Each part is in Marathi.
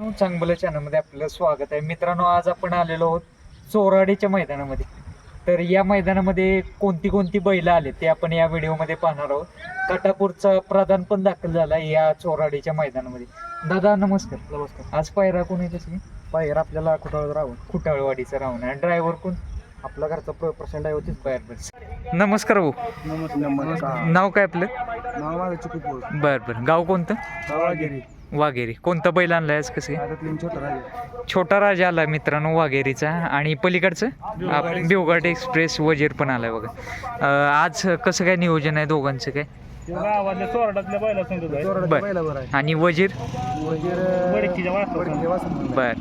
चांगलं चॅनलमध्ये आपलं स्वागत आहे. मित्रांनो आज आपण आलेलो आहोत चोराडीच्या मैदानामध्ये. तर या मैदानामध्ये कोणती कोणती बैलं आले ते आपण या व्हिडिओमध्ये पाहणार आहोत. कटापूरचा प्रधान पण दाखल झाला या चोराडीच्या मैदानामध्ये. दादा नमस्कार. नमस्कार. आज पायरा कोण आहे तशी बाहेर आपल्याला कुठं राहून खुटाळवाडीचा राहून आहे ड्रायव्हर कोण? आपला घरचा आहे होतीच बर बर नमस्कार भाऊ. नमस्कार. नाव काय आपलं? नाव माझं चुकीपूर. बर बर. गाव कोणतं? वाघेरी. कोणतं बैल आणलंय आज कसं? छोटा राजा आला मित्रांनो वाघेरीचा. आणि पलीकडचं? आप- बिवघाट एक्सप्रेस वजीर पण आलाय बघा. आज कसं काय नियोजन आहे दोघांचं काय? बर. आणि वजीर? बर बर.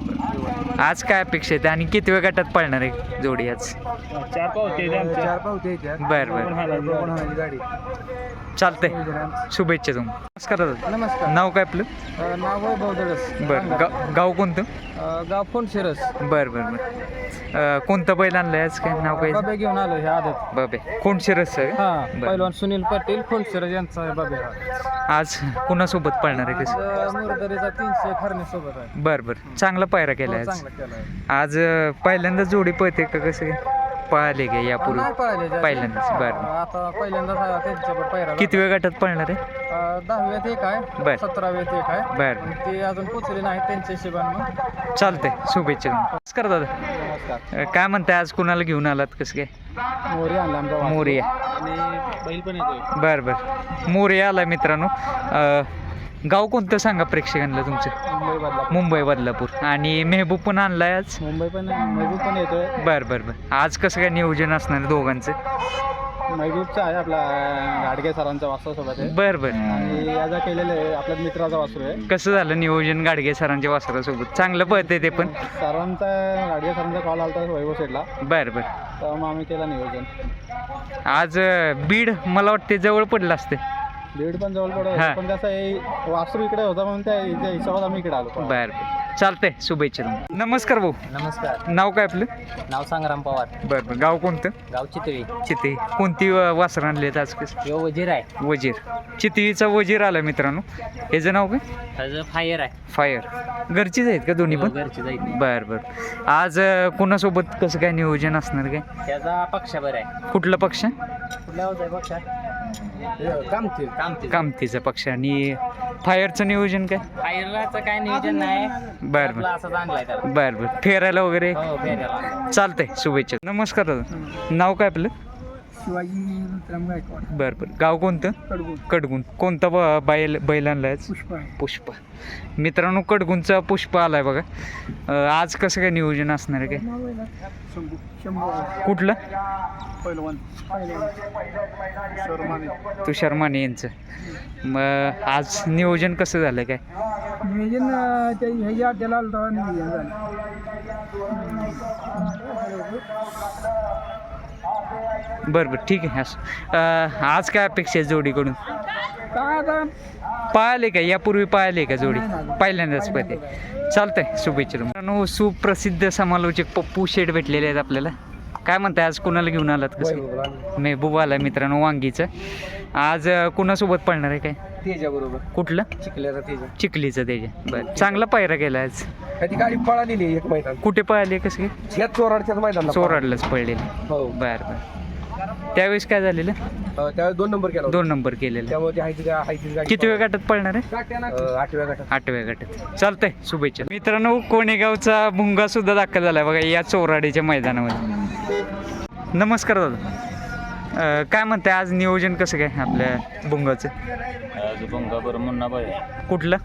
आज काय अपेक्षा आहे? आणि किती वेळ गटात पळणार आहे जोडी आज? चार पावते आहेत आमच्या. चार पावते येत्या बर बर. चालतंय. शुभेच्छा तुम्ही नमस्कार. नाव काय आपलं? नाव वैभव दडस बर. गाव गाव कोणतं? गाव फोन शिरस बर बर बर. अं, कोणतं बैल आणलंय आज? काय नाव काय? बाबे घेऊन आलो हे आदत. बाबे. कोण शिरस आहे हा बर. पहिलवान सुनील पाटील फोन शिरस यांचा आहे बाबे हा. आज कुणासोबत पळणार आहे कसं? आज, अं, मुरदरीचा तीनशे खरणे सोबत आहे. बर बर. चांगला पायरा केला हो, आज. चांगला केला आहे आज अं, पहिल्यांदा जोडी पळते का कसं? काय पळाले का नाही यापूर्वी पळाले पहिल्यांदाच, बरं. आता पहिल्यांदाच हा त्यांच्यावर पहिरा किती वेळ गटात पळणार आहे? दहाव्यात एक आहे बर. सतराव्यात एक आहे. बर. आणि ते अजून पोचले नाही त्यांच्या हिशोबाने. मग चालतंय शुभेच्छा. नमस्कार दादा. नमस्कार. अं, काय म्हणताय आज कुणाला घेऊन आलात कसं काय? मोरी आणला आमचा. मोरिया. आणि बैल पण येतोय. बर बर. मोरिया आला मित्रांनो. अं, गाव कोणतं सांगा प्रेक्षकांना तुमचं? मुंबई बदला मुंबई बदलापूर. आणि मेहबूब पण आणलाय आज? मुंबई पण महबूब पण येतोय. बर बर बर. आज कसं काय नियोजन असणार आहे दोघांचं? महबूबचा आहे आपला गाडगे सरांचा सोबत आहे. बर बर. आणि याचा केलेलं आहे आपल्या मित्राचा वासरू आहे. कसं झालं नियोजन गाडगे सरांच्या वासरासोबत? चांगलं पळतंय ते पण. सरांचा गाडगे सरांचा कॉल आला होता वैभव सेटला बर बर. तर मग आम्ही केलं नियोजन. आज अं, बीड मला वाटते जवळ पडलं असते. दीड पण जवळ पडत हा. होतं, पण कसं आहे वासरू इकडे होता म्हणून त्या त्या हिशोबात आम्ही इकडे आलो. बर बर. चालतंय शुभेच्छा तुम्हाला. नमस्कार भाऊ. नमस्कार. नाव काय आपलं? नाव संग्राम पवार. बर बर. गाव कोणतं? गाव चितळी. चिते कोणती वासरं आणली आहेत आज? कसं यो वजीर आहे. वजीर. चितळीचा वजीर आला मित्रांनो. ह्याचं नाव काय? त्याचं फायर आहे. फायर. घरचीच आहेत का दोन्ही पण? घरची जाईल बर बर. आज अं, कोणासोबत कसं काय नियोजन असणार काय? त्याचा पक्षाबर आहे. कुठला पक्ष? कुठल्या होता पक्ष कामतीचा पक्ष आणि फायरचं नियोजन काय? फायरलाचं काय नियोजन नाही. बर बर. असं आणलाय त्याला. बर बर. फेरायला वगैरे? हो फेऱ्याला चालतंय शुभेच्छा. नमस्कार दादा. नाव काय आपलं? शिवाजी रुद्रम गायकवाड बर बर. गाव कोणतं? कडगुण कडगुण कोणता ब- बैल बैल आणलाय? आज? पुष्प आहे. पुष्प. मित्रांनो कडगुणचा पुष्प आलाय बघा. अं, आज कसं काय नियोजन असणार आहे काय? शंभू. शंभू. कुठलं? पहिलवान शर्माने तुषार माने यांचं. मग आज नियोजन कसं झालं काय? नियोजन त्या ह्याच्या अड्ड्याला आलं तेव्हा नियोजन झालं. बरं बरं ठीक आहे असं. आज काय अपेक्षा आहे जोडीकडून? काय आता पाहिले का? यापूर्वी पाहिले का जोडी? पहिल्यांदाच पाहिजे चालतंय शुभेच्छा. मित्रांनो सुप्रसिद्ध समालोचक पप्पू शेठ भेटलेले आहेत आपल्याला. काय म्हणताय आज कुणाला घेऊन आलात कसं मेहबूब आला मित्रांनो वांगीचं. आज कुणासोबत पळणार आहे काय? तेजा बरोबर. कुठलं? चिखल्याचा तेजा. चिखलीचं त्याच्या बरं चांगला पायरा केला आज. ती गाडी पळालेली एक मैदान. कुठे पळाले कसं? काय ह्याच चोराडच्याच मैदान चोराडलाच पडलेलं हो. बरं बरं. त्यावेळेस काय झालेलं? अं, त्यावेळेस दोन नंबर केला होता. दोन नंबर केलेलं. त्यामुळे ती हायची गा- हायचीच गाडी किती वेळ गटात पळणार आहे? अं, आठव्या गटात. आठव्या गटात. चालतंय शुभेच्छा. मित्रांनो कोणेगावचा भुंगा सुद्धा दाखल झालाय बघा या चोराडीच्या मैदानामध्ये. नमस्कार दादा. अं, काय म्हणताय आज नियोजन कसं काय आपल्या भुंगाचं? आज बंगाबर मुन्ना बाई कुठलं?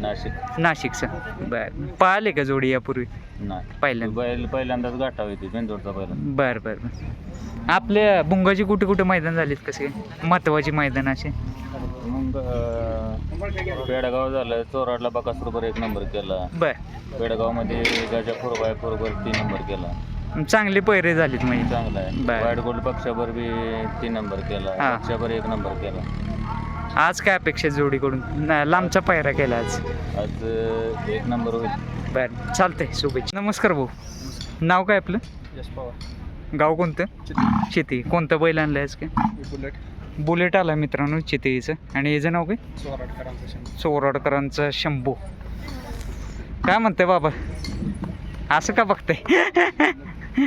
नाशिक. नाशिकचं बर. पाहिले का जोडी यापूर्वी? नाही. पहिल्यांदा. बैल पहिल्यांदाच गाठावी ती बेंदोरचा बैल बर बर बर. आपल्या भुंगाची कुठे कुठे मैदान झालीत कसे? महत्वाची मैदान असे. मग अं, पेडगाव झालं चोराडला बकासूरवर एक नंबर केला. बर. पेडगावमध्ये गाजा फुरबाय फुरबर तीन नंबर केला. चांगले पैरे झालेत म्हणजे. चांगला आहे. बर. वाईट गोल्ड पक्षावर बी तीन नंबर केला. हा. पक्षावर एक नंबर केला. आज काय अपेक्षा आहे जोडीकडून? ना- लांबचा पायरा केला आज. आज अं, एक नंबर होईल. बर चालतंय शुभेच्छा. नमस्कार भाऊ. नाव काय आपलं? यश पवार. गाव कोणतं? चिती कोणतं बैल आणलं आहेस काय? बुलेट. बुलेट आला मित्रांनो चितीचं आणि याचं नाव काय? चोराडकरांचा शंभर चोराडकरांचा शंभू. काय म्हणताय बाबा? असं का बघताय?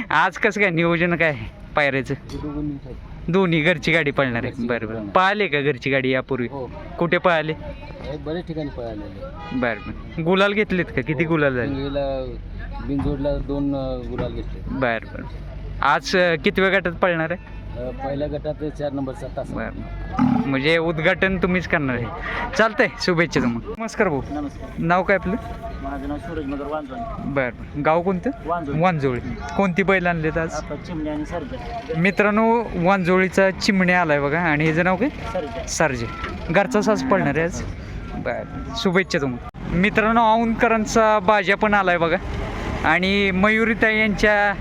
आज कसं काय नियोजन काय आहे पायऱ्याचं? दोन्ही घरची गाडी पळणार आहे. बरं बरं. पळाले का घरची गाडी यापूर्वी? हो. कुठे पळाले? बरेच ठिकाणी पळालेले बरं बरं. गुलाल घेतलेत का? किती गुलाल झाले? बिनजोडला दोन गुलाल घेतले बरं बरं. आज अं, कितव्या गटात पळणार आहे? पहिल्या गटात चार नंबरचा तास. बरं. म्हणजे उद्घाटन तुम्हीच करणार आहे. चालतंय शुभेच्छा तुम्हाला. नमस्कार भाऊ. नमस्कार. नाव काय आपलं? माझं नाव सूरज मगर वांजवण बरं. गाव कोणतं? वांजवण वांजोळी. कोणती बैल आणलेत आज? आता चिमणी आणि सरजा. मित्रांनो वांजोळीचा चिमण्या आलाय बघा. आणि ह्याचं नाव काय? सरजा. सरजे. घरचा साज पडणार आहे आज. बर शुभेच्छा तुम्हाला. मित्रांनो औंधकरांचा बाजा पण आलाय बघा. आणि मयुरीताई यांच्या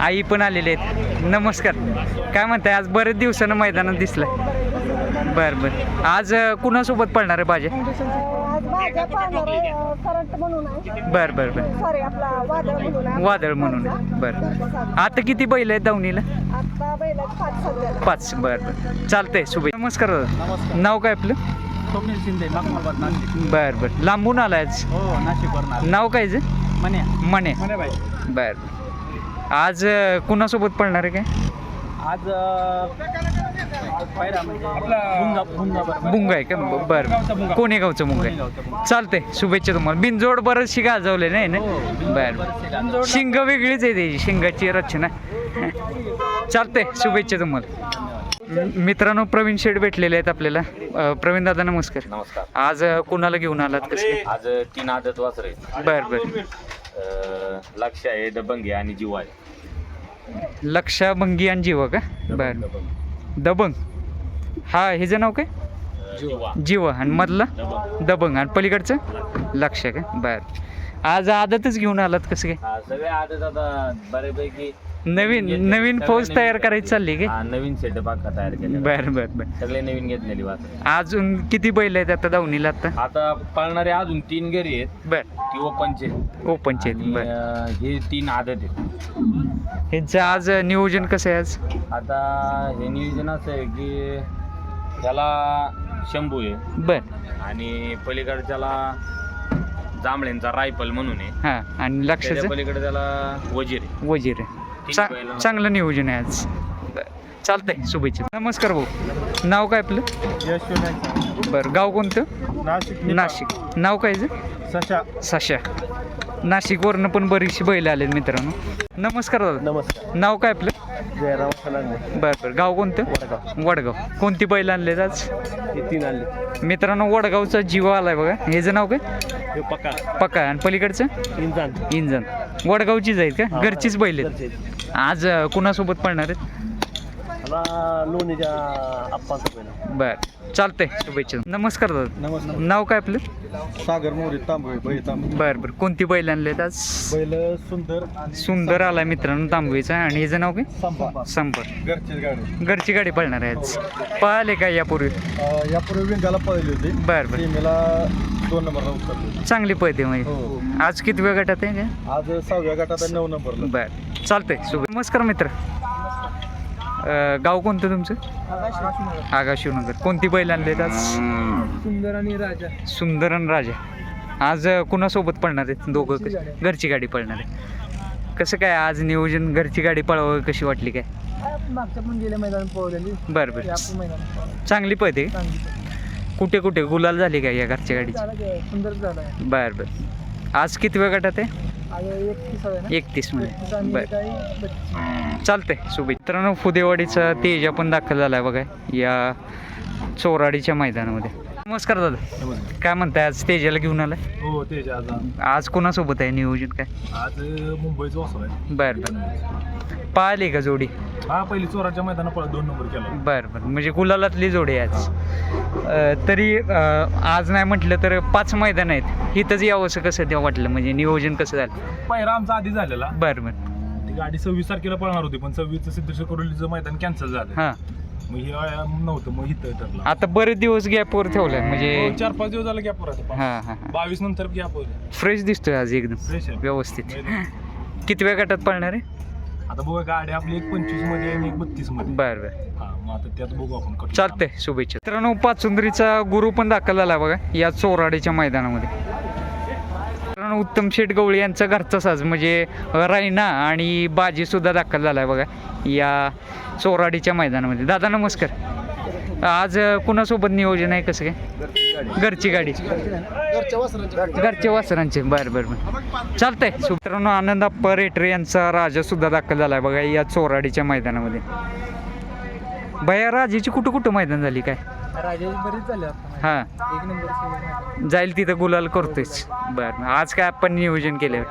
आई पण आलेले आहेत. नमस्कार. काय म्हणताय आज बरेच दिवसानं मैदानात दिसलंय. बर बर. आज कुणासोबत पडणार आहे आहे बर बर बर. सॉरी आपला वादळ म्हणून. बर आता किती बैल आहेत दावणीला? बैलाच पाच बर बर. चालतंय शुभेच्छा. नमस्कार नाव काय आपलं? शिंदे बर बर. लांबून आलाय आज? हो नाशिकवर नाव काय मने बाई बर. आज अं, कुणासोबत पळणार आहे काय? आज पायरा म्हणजे भुंगा बुंग आहे का? ब- बर. कोणी गावचं मुंग आहे? चालतंय शुभेच्छा तुम्हाला. बिनजोड बरंचशी गाजवले नाही ना? बर शिंग वेगळीच आहे त्याची शिंगाची रचना. चालतंय शुभेच्छा तुम्हाला. म- मित्रांनो प्रवीण शेठ भेटलेले आहेत आपल्याला. अं, प्रवीण दादा नमस्कार. नमस्कार. आज अं, कुणाला घेऊन आलात? कसं आज तीन आदत वासरे बर बर. लक्ष आहे दबंगी आणि जीव आहे. लक्षा भंगी आणि जीवा का? बर. दबंग. हा ह्याचं नाव काय? जीवा. जीवा. आणि मधला? दबंग. दबंग. आणि पलीकडचं? लक्ष का? बर. आज आदतच घेऊन आलात कसं काय? हा, सगळे आदत आता बऱ्यापैकी नवीन नवीन फौज तयार करायची चालली हा, नवीन सेटअप आता तयार केले बर बर बर. सगळे नवीन घेतलेली वासरे अजून किती बैल आहेत आता दावणीला आता? आता पाळणारे अजून तीन घरी आहेत. बर. ती ओपनचे ओपनचे आहेत. बर. अं, हे तीन आदत आहेत. ह्यांचं आज नियोजन कसं आहे आज? आता हे नियोजन असं आहे की त्याला शंभू आहे. बर. आणि पलीकडच्याला जांभळ्यांचा रायफल म्हणून आहे. हां आणि त्याच्या लक्षाचं? पलीकडे त्याला वजीर आहे. वजीर आहे. चा-. चांगलं नियोजन आहे आज. बर चालतंय शुभेच्छा. नमस्कार भाऊ. नाव काय आपलं? बरं गाव कोणतं? नाशिक नाशिक. नाव काय आहे? सशा. सशा. नाशिकवरनं पण बरीचशी बैल आले मित्रांनो. नमस्कार दादा. नमस्कार. नाव काय आपलं? जयराम बरं बरं. गाव कोणतं? वडगाव. वडगाव. कोणती बैल आणले आज? हे तीन आले मित्रांनो वडगावचा जीवा आलाय बघा. ह्याचं नाव काय? हे पक्का पक्का आणि पलीकडचं? इंजान. इंजन. वडगावचीच आहेत का? घरचीच बैल आहेत. आज अं, कुणासोबत पळणार आहेत? मला लोणीच्या आप्पांचा पहिला. बर चालतंय शुभेच्छा. नमस्कार दादा. नमस्कार. नाव काय आपलं? सागर मोरे तांबवे बैल तांबवे बर बर. कोणती बैल आणलेत आज? बैल सुंदर सुंदर आलाय मित्रांनो तांबवेचा आणि ह्याचं नाव काय? संपा संपर घरचीच गाडी. घरची गाडी पळणार आहे आज. पळाले का यापूर्वी? अं, यापूर्वी विंगाला पळली होती. बर बर. टीमेला दोन नंबरला उतरली. चांगली पळते म्हणजे हो. आज किती वेळ गटात आहे? आज सहाव्या गटात आहे, नऊ नंबरला. बर. चालतंय शुभ नमस्कार मित्र. अं, गाव कोणतं तुमचं? आगा शिवनगर कोणती बैल आणलेत आज? सुंदर आणि राजा. सुंदर आणि राजा आज अं, कुणासोबत पळणार आहेत? दोघं कशी- घरची गाडी पळणार आहे कसं काय आज नियोजन? घरची गाडी पळवावी कशी वाटली काय? मागच्या पण गेल्या मैदान पळवलेली बरं बरं. मैदान चांगली पळते. कुठे कुठे? गुलाल झाली का या घरच्या गाडीची? सुंदर झाला. बरं बरं. आज किती वेळ गटात आहे? एकतीस आहे मध्ये बरं. काही बत्तीस. चालतंय शुभेच्छा. मित्रांनो फुदेवाडीचा तेजा पण दाखल झालाय बघा. या चोराडीच्या मैदानामध्ये. नमस्कार दादा. काय म्हणताय आज तेजाला घेऊन आलाय? हो तेज आज आज कोणासोबत आहे नियोजन काय? आज मुंबईचं वासर आहे. बर बर. पाहिली का जोडी? हा पहिली चोराच्या मैदानात पळत दोन नंबर केला बर बर. म्हणजे गुलालातली जोडी आहे आज. अं, तरी अं, आज नाही म्हटलं तर पाच मैदान आहेत. इथंच यावंसं कसं ते वाटलं? म्हणजे नियोजन कसं झालं? पहिला आमचा आधी झालेला. बर बर. ती गाडी सव्वीस तारखेला पळणार होती पण सव्वीसचं सिद्धेश्वर कोरोलीचं मैदान कॅन्सल झालं. हां. मग हे नव्हतं. मग इथं ठरलं. आता बरेच दिवस गॅपवर ठेवलाय म्हणजे हो, चार पाच दिवस झाला गॅप होता हां हां हां. बावीस नंतर गॅप होता फ्रेश दिसतोय आज एकदम. फ्रेश आहे. व्यवस्थित. किती वेळ गटात पळणार आहे? आता बघा गाडी आपली एक पंचवीसमध्ये आणि एक बत्तीसमध्ये. बर बर. हा मग आता त्यात बघू आपण कट चालतंय शुभेच्छा. मित्रांनो पाचुंदरीचा गुरु पण दाखल झाला बघा या चोराडीच्या मैदानामध्ये. उत्तम शेठ गवळी यांचा घरचा साज म्हणजे रायना आणि बाजीसुद्धा दाखल झाला आहे बघा या चोराडीच्या मैदानामध्ये. दादा नमस्कार. आज कुणासोबत नियोजन आहे कसं काय? घरची गाडी. घरचे वासरांचे. बरं बरं बरं. चालतंय. मित्रांनो आनंद अप्पा रेटरे यांचा राजा सुद्धा दाखल झाला आहे बघा या चोराडीच्या मैदानामध्ये. भया राजेची कुठं कुठं मैदान झाली काय? राजाची बरीच झाले हां. एक नंबर जाईल तिथं गुलाल करतोयच. बरं आज काय आपण नियोजन केलं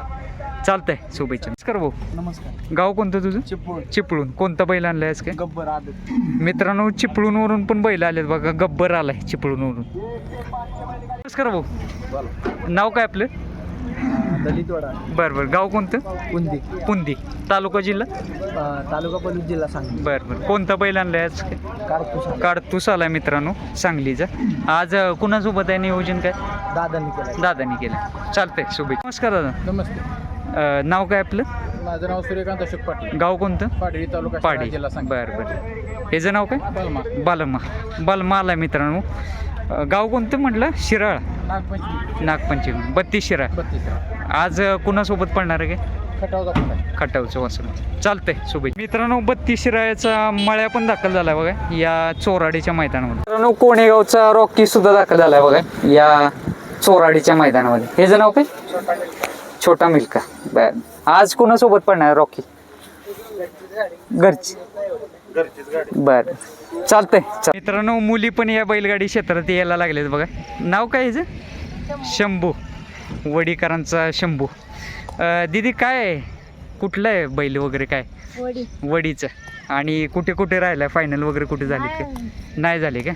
चालतंय शुभेच्छा. नमस्कार भाऊ. नमस्कार. गाव कोणतं तुझं? चिपळूण. चिपळून कोणतं बैल आणलंय आज काय? गब्बर आदत. मित्रांनो चिपळूणवरून पण बैल आलेत बघा. गब्बर आलाय चिपळूणवरून. नमस्कार भाऊ. नाव काय आपलं? दलितवाडा. बरं बरं. गाव कोणतं? कुंदी पुंदी. तालुका जिल्हा? तालुका पलूस जिल्हा सांगली. बरं बरं. कोणतं बैल आणलंय आज? काय कारतूस काडतूस आलाय मित्रांनो सांगलीचा. आज अं, कुणासोबत आहे नियोजन काय? दादांनी केला दादानी केलं चालतंय शुभेच्छा. नमस्कार दादा. नमस्ते. अं, नाव काय आपलं? माझं नाव सूर्यकांत अशोक पाटील. गाव कोणतं? पाडळी तालुका पाडी जिल्हा सांगली. बरं बरं. ह्याचं नाव काय? बलमा. बालमा. बालमा आलाय मित्रांनो. गाव कोणतं म्हटलं? शिराळ. नागपंचमी. नागपंचमी. बत्तीस शिराळ. बत्तीस आज कुणासोबत पडणार आहे काय खटावचा फटा खटावचं वासर. चालतंय शुभेच्छा. मित्रांनो बत्तीस शिराळ्याचा मळ्या पण दाखल झालाय बघा. या चोराडीच्या मैदानामध्ये. मित्रांनो कोणेगावचा रॉकी सुद्धा दाखल झालाय बघा. या चोराडीच्या मैदानामध्ये. ह्याचं नाव काय? छोटा मिल्का बर. आज कोणासोबत पडणार रॉकी? घरची. बर. चालतंय. चाल- मित्रांनो मुली पण या बैलगाडी क्षेत्रात यायला लागलेत बघा. नाव काय याचं शंभू. वडीकरांचा शंभू. अं, दीदी काय आहे? कुठलं आहे बैल वगैरे काय? वडी. वडीचं. आणि कुठे कुठे राहिलं फायनल वगैरे कुठे झाली का? नाही. झाले का?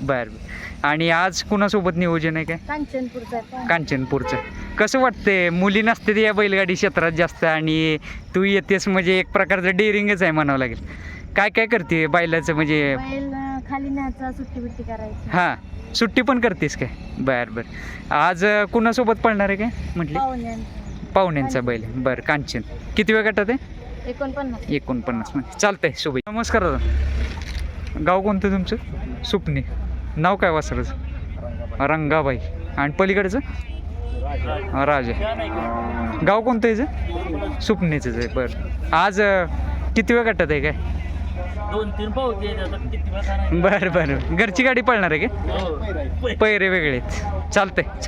बरं बरं. आणि आज कुणासोबत नियोजन आहे काय? कांचनपूरचा कांचनपूरचं. कसं वाटतंय? मुली नसते या बैलगाडी क्षेत्रात जास्त आणि तू येतेस म्हणजे एक प्रकारचं डेअरिंगच आहे म्हणावं लागेल. काय काय करते बैलाचं म्हणजे? बैल अं, खाली न्यायचा सुट्टी बिट्टी करायची. हां सुट्टी पण करतेस काय? बरं बरं. आज अं, कुणासोबत पळणार आहे काय म्हटली? पाहुण्यांचा. पाहुण्यांचा बैल. बरं कांचन. किती वेळ गटात आहे? एकोणपन्नास. एकोणपन्नासमध्ये. चालतंय शुभेच्छा. नमस्कार दादा. गाव कोणतं तुमचं? सुपणे. नाव काय वासराचं? रंगाबाई. आणि पलीकडचं? राजा. गाव कोणतं याचं सुपणेचंच आहे. बरं. आज अं, किती वेळ गटात आहे काय? दोन तीन पावती किती बरं बरं. घरची गाडी पळणार आहे का? पैरे वेगळे आहेत चालतंय. चाल